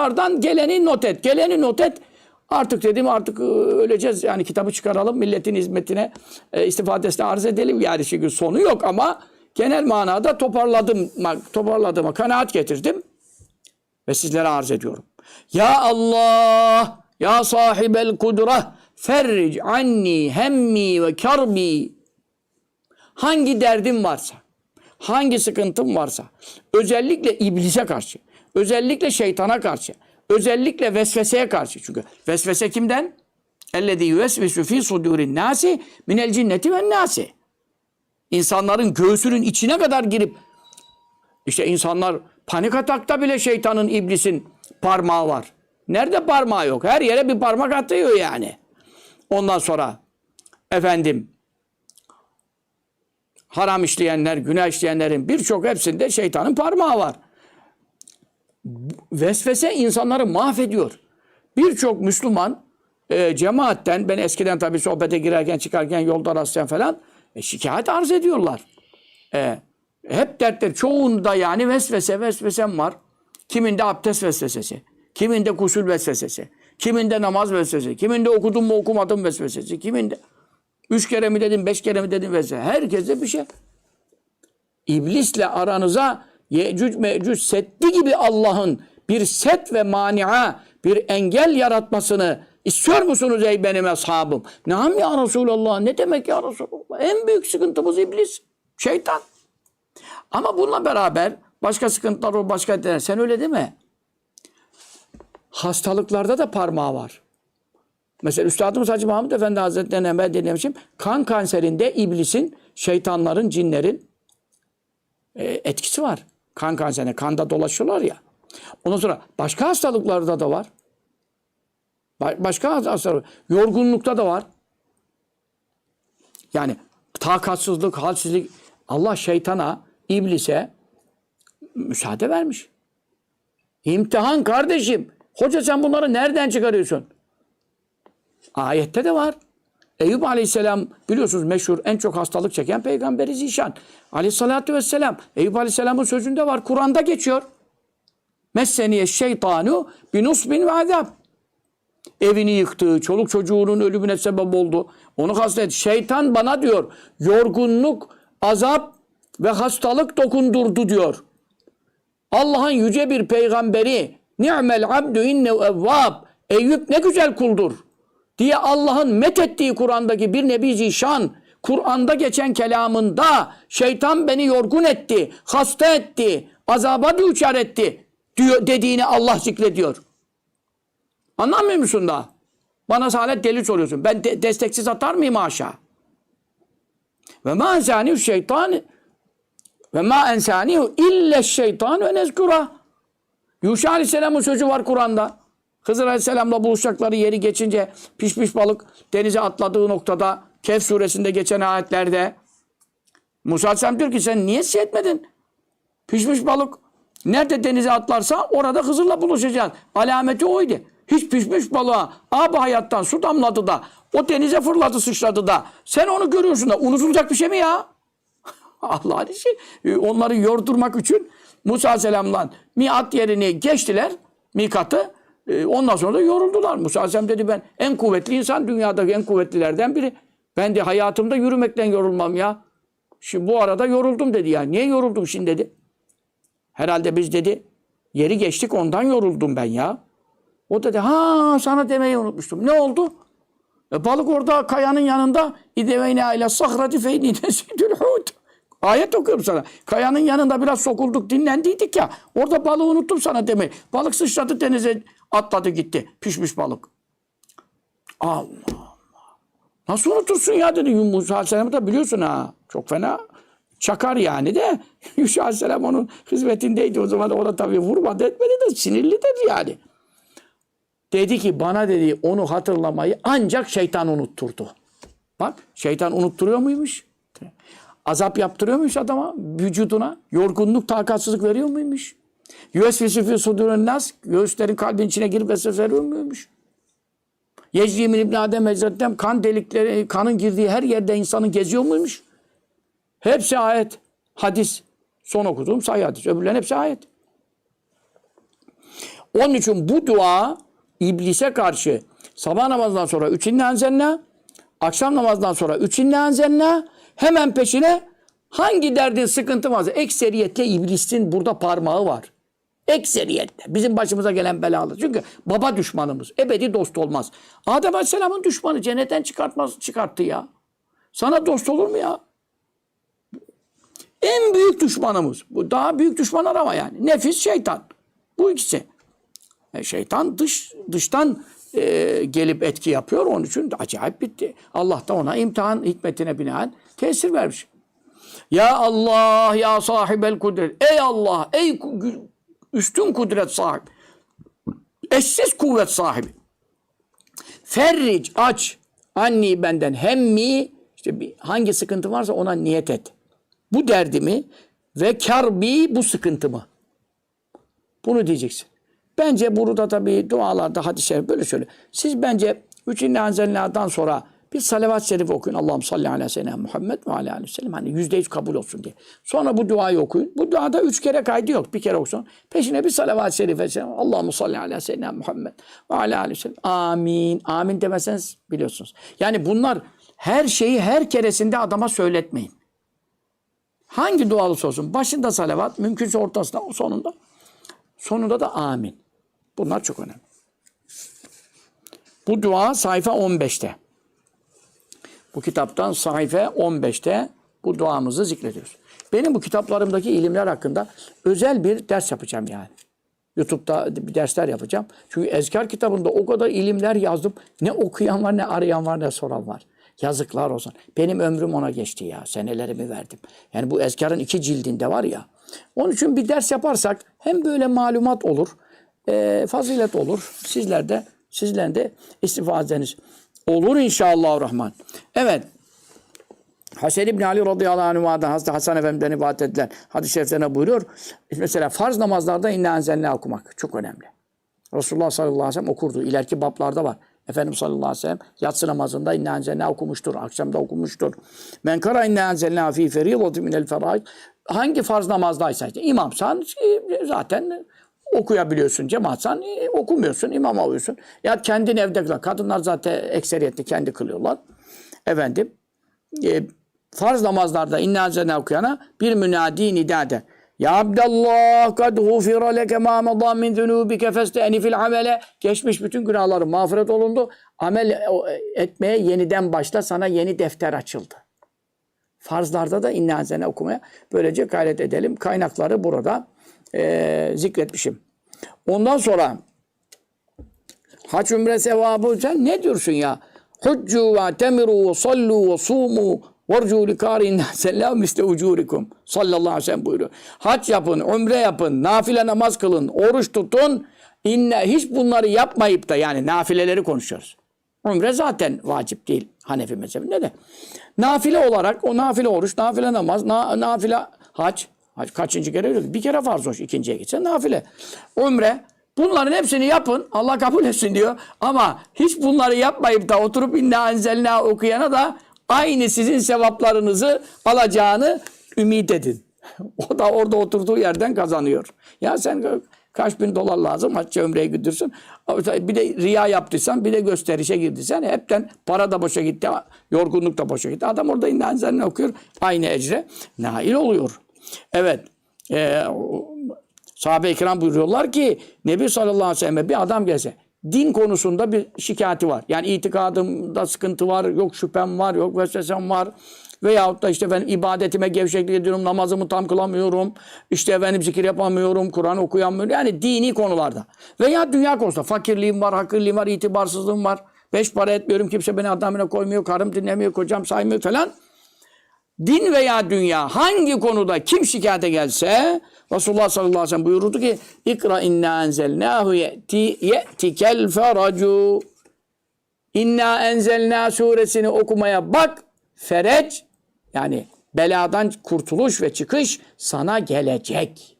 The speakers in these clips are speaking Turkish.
kitaplardan geleni not et. Geleni not et. Artık dedim artık e, öleceğiz. Yani kitabı çıkaralım. Milletin hizmetine e, istifadesine arz edelim. Yani çünkü sonu yok ama genel manada toparladım, toparladığıma kanaat getirdim. Ve sizlere arz ediyorum. Ya Allah, ya sahibel kudra, ferric anni hemmi ve karbi. Hangi derdim varsa, hangi sıkıntım varsa, özellikle iblise karşı, özellikle şeytana karşı, özellikle vesveseye karşı. Çünkü vesvese kimden? Ellezî yüvesvisu fî sudûrin nâsi minel cinneti ven nâsi. İnsanların göğsünün içine kadar girip işte insanlar panik atakta bile şeytanın, iblisin parmağı var. Nerede parmağı yok? Her yere bir parmak atıyor yani. Ondan sonra efendim haram işleyenler, günah işleyenlerin birçok hepsinde şeytanın parmağı var. Vesvese insanları mahvediyor. Birçok Müslüman e, cemaatten, ben eskiden tabii sohbete girerken çıkarken yolda rastlayan falan e, şikayet arz ediyorlar. E, hep dertler. Çoğunda yani vesvese vesvesem var. Kiminde abdest vesvesesi. Kiminde kusul vesvesesi. Kiminde namaz vesvesesi. Kiminde okudum mu okumadım vesvesesi. Kiminde üç kere mi dedim, beş kere mi dedim vesvese. Herkeste bir şey. İblisle aranıza Yecüc Mecüc setti gibi Allah'ın bir set ve mania, bir engel yaratmasını istiyor musunuz ey benim ashabım? Nam ya Resulallah? Ne demek ya Resulallah? En büyük sıkıntımız iblis, şeytan. Ama bununla beraber başka sıkıntılar o başka sen öyle mi? Hastalıklarda da parmağı var. Mesela Üstadımız Hacı Mahmud Efendi Hazretleri'ne ben dinlemişim. Kan kanserinde iblisin, şeytanların, cinlerin e, etkisi var. Kan kanserine, kanda dolaşıyorlar ya. Ondan sonra başka hastalıklarda da var. Ba- başka hastalık, yorgunlukta da var. Yani takatsızlık, halsizlik. Allah şeytana, iblise müsaade vermiş. İmtihan kardeşim. Hoca sen bunları nereden çıkarıyorsun? Ayette de var. Eyüp Aleyhisselam biliyorsunuz meşhur en çok hastalık çeken peygamberi Zişan. Aleyhissalatü vesselam. Eyüp Aleyhisselam'ın sözünde var. Kur'an'da geçiyor. Messeniye şeytanu binusbin ve azab. Evini yıktı, çoluk çocuğunun ölümüne sebep oldu. Onu kastet. Şeytan bana diyor yorgunluk, azap ve hastalık dokundurdu diyor. Allah'ın yüce bir peygamberi ni'mel abdü innehu evvab. Eyüp ne güzel kuldur diye Allah'ın methettiği Kur'an'daki bir nebi zişan Kur'an'da geçen kelamında şeytan beni yorgun etti, hasta etti, azaba düçar etti diyor, dediğini Allah zikrediyor. Anlamıyor musun da? Bana salet delil soruyorsun. Ben de- desteksiz atar mıyım aşağı? Ve ma ensanihu şeytan ve ma ensanihu ille şeytan ve nezkura. Yuşa Aleyhisselam'ın sözü var Kur'an'da. Hızır Aleyhisselam'la buluşacakları yeri geçince pişmiş balık denize atladığı noktada Kehf suresinde geçen ayetlerde Musa Aleyhisselam diyor ki sen niye etmedin? Pişmiş balık nerede denize atlarsa orada Hızır'la buluşacağız. Alameti oydu. Hiç pişmiş balığa abi hayattan su damladı da o denize fırladı sıçradı da sen onu görüyorsun da unutulacak bir şey mi ya? Allah'ın işi. Ee, Onları yordurmak için Musa Aleyhisselam'la miat yerini geçtiler. Mikatı. Ee, Ondan sonra da yoruldular. Musa Aleyhisselam dedi ben en kuvvetli insan dünyadaki en kuvvetlilerden biri. Ben de hayatımda yürümekten yorulmam ya. Şimdi bu arada yoruldum dedi ya. Niye yoruldum şimdi dedi. Herhalde biz dedi yeri geçtik ondan yoruldum ben ya. O dedi ha sana demeyi unutmuştum. Ne oldu? E, balık orada kayanın yanında ideveyne ile sahrati feyni hud. Ayet okuyorum sana. Kayanın yanında biraz sokulduk, dinlendiydik ya. Orada balığı unuttum sana demeyi. Balık sıçradı denize atladı gitti. Pişmiş balık. Allah Allah. Nasıl unutursun ya dedi. Musa Aleyhisselam'ı da biliyorsun ha. Çok fena. Çakar yani de. Yuşa Aleyhisselam onun hizmetindeydi. O zaman ona tabii vurmadı etmedi de sinirlidir yani. Dedi ki bana dedi onu hatırlamayı ancak şeytan unutturdu. Bak şeytan unutturuyor muymuş? Azap yaptırıyor muymuş adama vücuduna? Yorgunluk, takatsızlık veriyor muymuş? Yüesvisi fi sudurun nas göğüslerin kalbin içine girip vesvese veriyor muymuş? Yecri min İbn Adem Hazretlem kan delikleri, kanın girdiği her yerde insanın geziyor muymuş? Hepsi ayet, hadis. Son okuduğum sayı hadis. Öbürlerin hepsi ayet. Onun için bu dua iblise karşı sabah namazından sonra üç inna enzelna, akşam namazından sonra üç inna enzelna, hemen peşine hangi derdin sıkıntı varsa ekseriyetle iblisin burada parmağı var. Ekseriyetle. Bizim başımıza gelen belalar. Çünkü baba düşmanımız. Ebedi dost olmaz. Adem Aleyhisselam'ın düşmanı cennetten çıkartmaz, çıkarttı ya. Sana dost olur mu ya? En büyük düşmanımız. Bu daha büyük düşman arama yani. Nefis, şeytan. Bu ikisi. E, şeytan dış dıştan e, gelip etki yapıyor. Onun için de acayip bitti. Allah da ona imtihan hikmetine binaen tesir vermiş. Ya Allah ya sahibel kudret. Ey Allah, ey üstün kudret sahibi. Eşsiz kuvvet sahibi. Ferric aç anni benden hemmi işte bir, hangi sıkıntı varsa ona niyet et. Bu derdimi ve karbi bu sıkıntımı. Bunu diyeceksin. Bence burada tabii dualarda hadis-i şerif böyle söylüyor. Siz bence üç inna sonra bir salavat-ı şerif okuyun. Allah'ım salli ala seyyidina Muhammed ve ala aleyhi ve sellem. Hani yüzde yüz kabul olsun diye. Sonra bu duayı okuyun. Bu duada üç kere kaydı yok. Bir kere okusun. Peşine bir salavat-ı şerife selam. Allah'ım salli ala seyyidina Muhammed ve ala aleyhi ve sellem. Amin. Amin demeseniz biliyorsunuz. Yani bunlar her şeyi her keresinde adama söyletmeyin. Hangi dua olursa olsun. Başında salavat, mümkünse ortasında, sonunda. Sonunda da amin. Bunlar çok önemli. Bu dua sayfa 15'te. Bu kitaptan sayfa 15'te bu duamızı zikrediyoruz. Benim bu kitaplarımdaki ilimler hakkında özel bir ders yapacağım yani. YouTube'da bir dersler yapacağım. Çünkü ezkar kitabında o kadar ilimler yazdım. Ne okuyan var, ne arayan var, ne soran var. Yazıklar olsun. Benim ömrüm ona geçti ya. Senelerimi verdim. Yani bu ezkarın iki cildinde var ya. Onun için bir ders yaparsak hem böyle malumat olur, e, fazilet olur. Sizler de, sizlerin de istifadeniz olur inşallah rahman. Evet. Hasan İbni Ali radıyallahu anh'a'dan Hazreti Hasan Efendimiz'den rivayet edilen hadis-i şeriflerine buyuruyor. Mesela farz namazlarda inna enzelne okumak çok önemli. Resulullah sallallahu aleyhi ve sellem okurdu. İleriki bablarda var. Efendimiz sallallahu aleyhi ve sellem yatsı namazında inna enzelne okumuştur. Akşamda okumuştur. Men kara inna enzelne fi feridati minel feraid. Hangi farz namazdaysa işte imamsan e, zaten okuyabiliyorsun. Cemaatsan e, okumuyorsun. imam alıyorsun. Ya kendin evde kılan. Kadınlar zaten ekseriyetli kendi kılıyorlar. Efendim e, farz namazlarda inna enzelne okuyana bir münadi nida eder. Ya Abdallah kad gufira leke ma madâ min zunubike festeni fil amele. Geçmiş bütün günahların mağfiret olundu. Amel e, etmeye yeniden başla. Sana yeni defter açıldı. Farzlarda da inna enzelne okumaya böylece gayret edelim. Kaynakları burada e, zikretmişim. Ondan sonra hac ümre sevabı sen ne diyorsun ya? Huccu ve temiru ve sallu ve sumu Varcu likârin sellâ misle ucurikum. Sallallahu aleyhi ve sellem buyuruyor. Hac yapın, umre yapın, nafile namaz kılın, oruç tutun. İnne hiç bunları yapmayıp da yani nafileleri konuşuyoruz. Umre zaten vacip değil Hanefi mezhebinde de. Nafile olarak o nafile oruç, nafile namaz, na, nafile hac. Hac kaçıncı kere öyle? Bir kere farz hoş, ikinciye gitsen nafile. Umre. Bunların hepsini yapın. Allah kabul etsin diyor. Ama hiç bunları yapmayıp da oturup inna enzelna okuyana da aynı sizin sevaplarınızı alacağını ümit edin. O da orada oturduğu yerden kazanıyor. Ya sen kaç bin dolar lazım hacca ömreye gidiyorsun. Bir de riya yaptıysan bir de gösterişe girdiysen hepten para da boşa gitti. Yorgunluk da boşa gitti. Adam orada zenni okuyor. Aynı ecre nail oluyor. Evet. Ee, sahabe-i kiram buyuruyorlar ki Nebi sallallahu aleyhi ve sellem bir adam gelse din konusunda bir şikayeti var. Yani itikadımda sıkıntı var, yok şüphem var, yok vesvesem var. Veyahut da işte ben ibadetime gevşeklik ediyorum, namazımı tam kılamıyorum, işte efendim zikir yapamıyorum, Kur'an okuyamıyorum. Yani dini konularda. Veya dünya konusunda fakirliğim var, hakirliğim var, itibarsızlığım var. Beş para etmiyorum, kimse beni adamına koymuyor, karım dinlemiyor, kocam saymıyor falan. Din veya dünya hangi konuda kim şikayete gelse Resulullah sallallahu aleyhi ve sellem buyurdu ki İkra inna enzelnahu ye'ti ye'tikel feracu İnna enzelna suresini okumaya bak fereç yani beladan kurtuluş ve çıkış sana gelecek.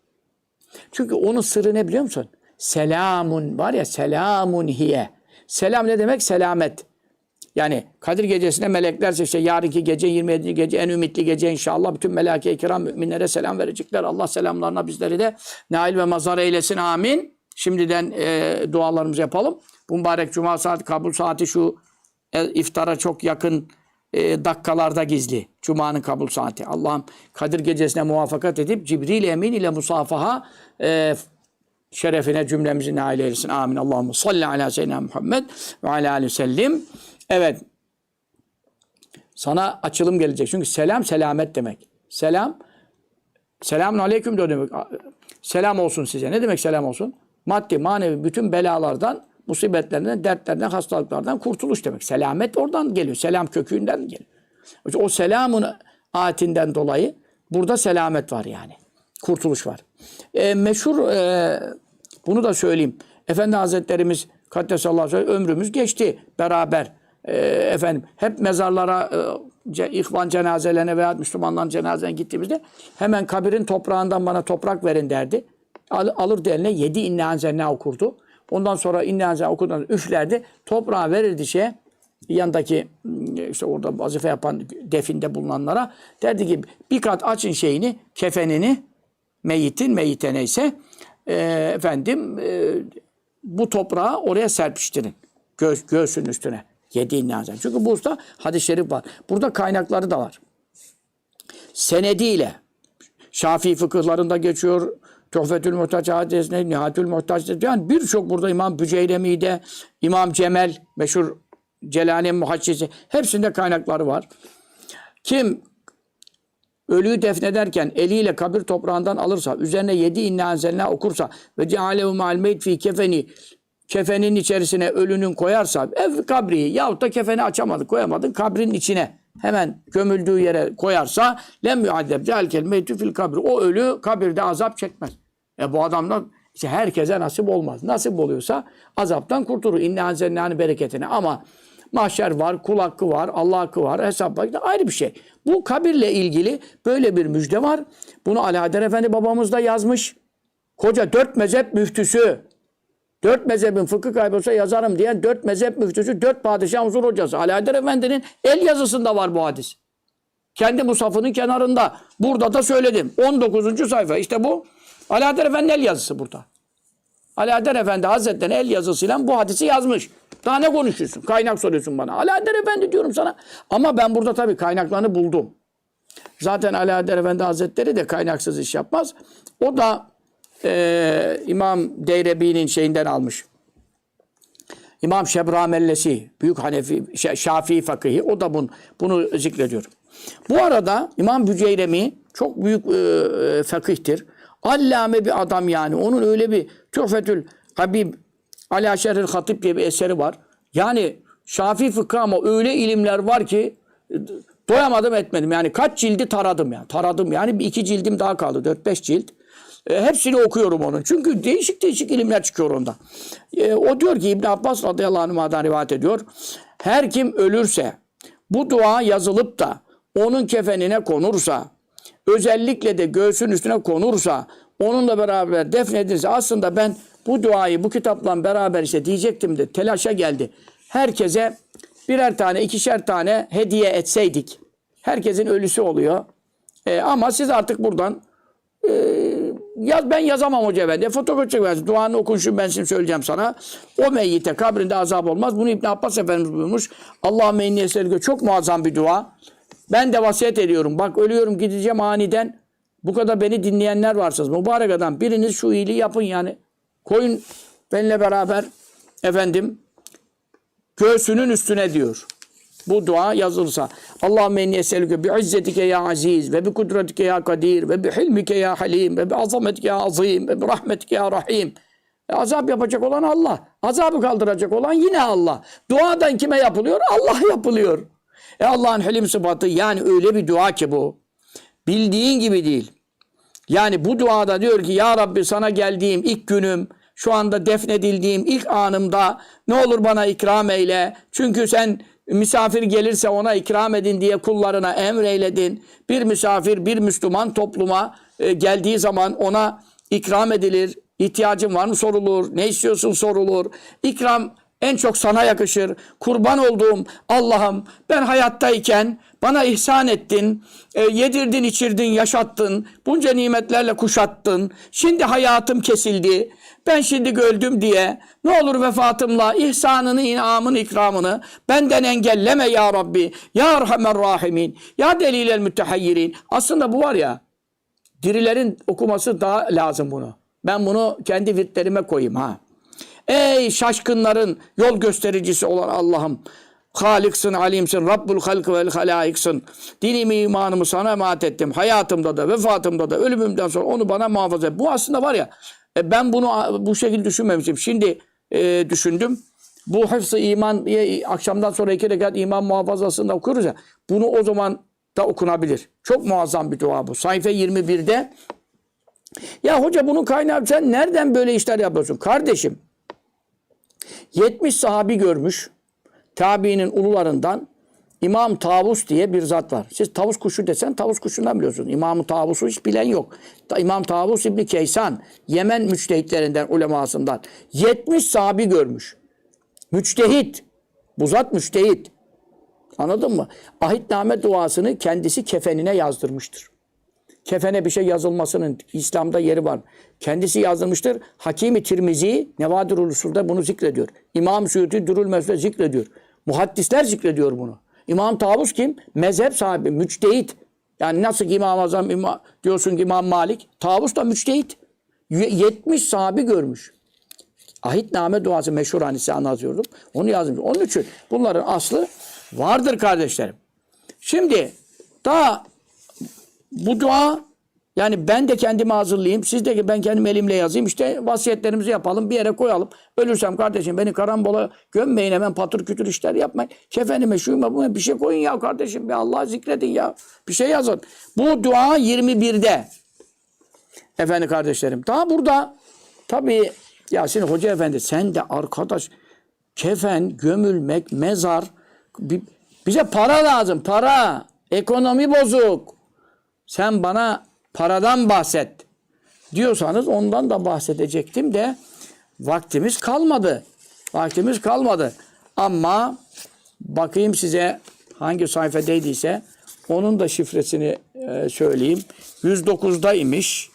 Çünkü onun sırrı ne biliyor musun? Selamun var ya selamun hiye. Selam ne demek? Selamet. Yani Kadir gecesine melekler işte yarınki gece 27. gece en ümitli gece inşallah bütün meleke-i kiram müminlere selam verecekler. Allah selamlarına bizleri de nail ve mazar eylesin amin. Şimdiden e, dualarımızı yapalım. Bu mübarek cuma saati, kabul saati şu e, iftara çok yakın e, dakikalarda gizli. Cuma'nın kabul saati. Allah'ım Kadir gecesine muvaffakat edip Cibril Emin ile musafaha e, şerefine cümlemizi nail eylesin. Amin. Allahümme salli ala seyyidina Muhammed ve ala aleyhi ve sellem. Evet. Sana açılım gelecek. Çünkü selam selamet demek. Selam selamun aleyküm de demek. Selam olsun size. Ne demek selam olsun? Maddi, manevi bütün belalardan, musibetlerden, dertlerden, hastalıklardan kurtuluş demek. Selamet oradan geliyor. Selam kökünden geliyor. O selamun ayetinden dolayı burada selamet var yani. Kurtuluş var. E, meşhur e, bunu da söyleyeyim. Efendi Hazretlerimiz Kaddesallahu aleyhi ömrümüz geçti beraber. E, efendim hep mezarlara e, ihvan cenazelerine veya Müslümanların cenazelerine gittiğimizde hemen kabirin toprağından bana toprak verin derdi. Al, alırdı eline yedi inne anzelna okurdu. Ondan sonra inne anzelna okudan üflerdi. Toprağı verirdi şeye yanındaki işte orada vazife yapan definde bulunanlara derdi ki bir kat açın şeyini kefenini meyitin meyite neyse e, efendim e, bu toprağı oraya serpiştirin. Gö göğsünün üstüne. Yedi nazar. Çünkü bu usta hadis-i şerif var. Burada kaynakları da var. Senediyle Şafii fıkıhlarında geçiyor. Tuhfetül Muhtaç hadisinde, Nihatül Muhtaç yani birçok burada İmam Büceyremi'de, İmam Cemel, meşhur Celale'nin muhaccisi hepsinde kaynakları var. Kim ölüyü defnederken eliyle kabir toprağından alırsa, üzerine yedi inna okursa ve cealehu ma'al meyt fi kefeni kefenin içerisine ölünün koyarsa ev kabri yahut da kefeni açamadın koyamadın kabrin içine hemen gömüldüğü yere koyarsa lem yuaddeb zelkel meytü fil kabri. O ölü kabirde azap çekmez. E bu adamdan işte herkese nasip olmaz. Nasip oluyorsa azaptan kurtulur. İnne anzennâni bereketine. Ama mahşer var, kul hakkı var, Allah hakkı var, hesap var. Ayrı bir şey. Bu kabirle ilgili böyle bir müjde var. Bunu Alaeddin Efendi babamız da yazmış. Koca dört mezhep müftüsü. Dört mezhebin fıkıh kaybolsa yazarım diyen dört mezhep müftüsü, dört padişah huzur hocası. Alaeddin Efendi'nin el yazısında var bu hadis. Kendi musafının kenarında. Burada da söyledim. 19. sayfa. İşte bu Alaeddin Efendi'nin el yazısı burada. Alaeddin Efendi Hazretleri'nin el yazısıyla bu hadisi yazmış. Daha ne konuşuyorsun? Kaynak soruyorsun bana. Alaeddin Efendi diyorum sana. Ama ben burada tabii kaynaklarını buldum. Zaten Alaeddin Efendi Hazretleri de kaynaksız iş yapmaz. O da e, İmam Deyrebi'nin şeyinden almış. İmam Şebramellesi, Büyük Hanefi, Şafii fakıhi, o da bunu, bunu zikrediyor. Bu arada İmam Büceyremi çok büyük e, fakihtir. Allame bir adam yani. Onun öyle bir Tuhfetül Habib Ala Şerhül Hatip diye bir eseri var. Yani Şafii fıkıh ama öyle ilimler var ki doyamadım etmedim. Yani kaç cildi taradım yani. Taradım yani bir iki cildim daha kaldı. Dört beş cilt. E, hepsini okuyorum onun. Çünkü değişik değişik ilimler çıkıyor onda. E, o diyor ki İbn Abbas radıyallahu anh'dan rivayet ediyor. Her kim ölürse bu dua yazılıp da onun kefenine konursa özellikle de göğsün üstüne konursa onunla beraber defnedilirse aslında ben bu duayı bu kitapla beraber işte diyecektim de telaşa geldi. Herkese birer tane ikişer tane hediye etseydik. Herkesin ölüsü oluyor. E, ama siz artık buradan e, yaz ben yazamam hoca efendi. Fotokopi çekmez. Duanı okun şu ben şimdi söyleyeceğim sana. O meyyite kabrinde azap olmaz. Bunu İbn Abbas Efendimiz buyurmuş. Allah meyni eserge çok muazzam bir dua. Ben de vasiyet ediyorum. Bak ölüyorum gideceğim aniden. Bu kadar beni dinleyenler varsınız. Mübarek adam biriniz şu iyiliği yapın yani. Koyun benimle beraber efendim göğsünün üstüne diyor. Bu dua yazılsa. Allahümme inni eselüke bi izzetike ya aziz ve bi kudretike ya kadir ve bi hilmike ya halim ve bi azametike ya azim ve bi rahmetike ya rahim. E, azap yapacak olan Allah. Azabı kaldıracak olan yine Allah. Duadan kime yapılıyor? Allah yapılıyor. E Allah'ın hilim sıfatı yani öyle bir dua ki bu. Bildiğin gibi değil. Yani bu duada diyor ki ya Rabbi sana geldiğim ilk günüm, şu anda defnedildiğim ilk anımda ne olur bana ikram eyle. Çünkü sen misafir gelirse ona ikram edin diye kullarına emreyledin. Bir misafir bir Müslüman topluma e, geldiği zaman ona ikram edilir. İhtiyacın var mı sorulur. Ne istiyorsun sorulur. İkram en çok sana yakışır. Kurban olduğum Allah'ım ben hayattayken bana ihsan ettin, e, yedirdin, içirdin, yaşattın, bunca nimetlerle kuşattın. Şimdi hayatım kesildi. Ben şimdi öldüm diye ne olur vefatımla ihsanını, inamını, ikramını benden engelleme ya Rabbi. Ya Erhamer Rahimin. Ya Delilel Müttehayyirin. Aslında bu var ya dirilerin okuması daha lazım bunu. Ben bunu kendi virtlerime koyayım ha. Ey şaşkınların yol göstericisi olan Allah'ım. Haliksin, alimsin, Rabbul halk vel halaiksin. Dinimi, imanımı sana emanet ettim. Hayatımda da, vefatımda da, ölümümden sonra onu bana muhafaza et. Bu aslında var ya, e, ben bunu bu şekilde düşünmemiştim. Şimdi e, düşündüm. Bu hıfzı iman, e, akşamdan sonra iki rekat iman muhafazasında okuruz ya. Bunu o zaman da okunabilir. Çok muazzam bir dua bu. Sayfa 21'de ya hoca bunun kaynağı sen nereden böyle işler yapıyorsun? Kardeşim 70 sahabi görmüş. Tabiinin ulularından İmam Tavus diye bir zat var. Siz tavus kuşu desen tavus kuşundan biliyorsunuz. İmam Tavus'u hiç bilen yok. İmam Tavus İbni Keysan, Yemen müçtehitlerinden, ulemasından. 70 sahabi görmüş. Müçtehit. Bu zat müçtehit. Anladın mı? Ahitname duasını kendisi kefenine yazdırmıştır. Kefene bir şey yazılmasının İslam'da yeri var. Kendisi yazdırmıştır. Hakimi Tirmizi Nevadirul Usul'da bunu zikrediyor. İmam Suyuti Dürül Mesud'da zikrediyor. Muhaddisler zikrediyor bunu. İmam Tavus kim? Mezhep sahibi, müçtehit. Yani nasıl ki İmam Azam İmam, diyorsun ki İmam Malik. Tavus da müçtehit. Y- 70 sahabi görmüş. Ahitname duası meşhur hani size anlatıyordum. Onu yazmış. Onun için bunların aslı vardır kardeşlerim. Şimdi daha bu dua yani ben de kendimi hazırlayayım. Siz de ben kendim elimle yazayım. İşte vasiyetlerimizi yapalım. Bir yere koyalım. Ölürsem kardeşim beni karambola gömmeyin hemen patır kütür işler yapmayın. Kefenime şuyuma buna bir şey koyun ya kardeşim. Bir Allah zikredin ya. Bir şey yazın. Bu dua 21'de. Efendim kardeşlerim. Daha burada tabii ya şimdi hoca efendi sen de arkadaş kefen, gömülmek, mezar bi- bize para lazım. Para. Ekonomi bozuk. Sen bana paradan bahset diyorsanız ondan da bahsedecektim de vaktimiz kalmadı. Vaktimiz kalmadı. Ama bakayım size hangi sayfadaydıysa onun da şifresini e, söyleyeyim. 109'da imiş.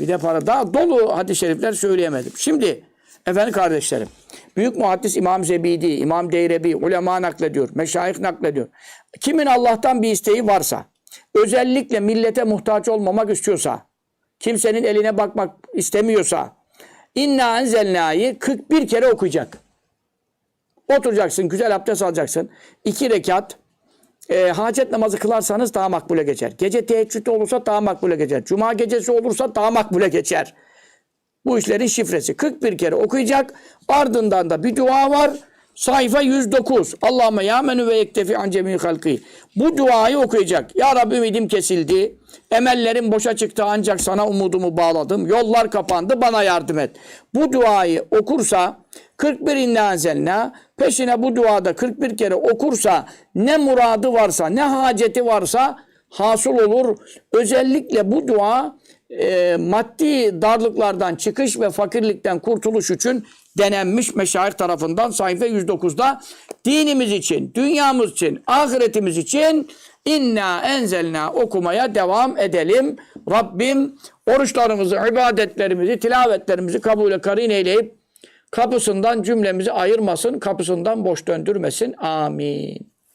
Bir de para daha dolu hadis-i şerifler söyleyemedim. Şimdi efendim kardeşlerim büyük muhaddis İmam Zebidi, İmam Deyrebi, ulema naklediyor, meşayih naklediyor. Kimin Allah'tan bir isteği varsa, özellikle millete muhtaç olmamak istiyorsa, kimsenin eline bakmak istemiyorsa, İnna enzelnâ'yı 41 kere okuyacak. Oturacaksın, güzel abdest alacaksın. iki rekat e, hacet namazı kılarsanız daha makbule geçer. Gece teheccüde olursa daha makbule geçer. Cuma gecesi olursa daha makbule geçer. Bu işlerin şifresi. 41 kere okuyacak. Ardından da bir dua var. Sayfa 109. Allahümme ya menü ve yektefi an cemî halkı. Bu duayı okuyacak. Ya Rabbi ümidim kesildi. Emellerim boşa çıktı ancak sana umudumu bağladım. Yollar kapandı bana yardım et. Bu duayı okursa 41 inna enzelna peşine bu duada 41 kere okursa ne muradı varsa ne haceti varsa hasıl olur. Özellikle bu dua e, maddi darlıklardan çıkış ve fakirlikten kurtuluş için denenmiş meşayih tarafından sayfa 109'da dinimiz için, dünyamız için, ahiretimiz için inna enzelna okumaya devam edelim. Rabbim oruçlarımızı, ibadetlerimizi, tilavetlerimizi kabule karin eyleyip kapısından cümlemizi ayırmasın, kapısından boş döndürmesin. Amin.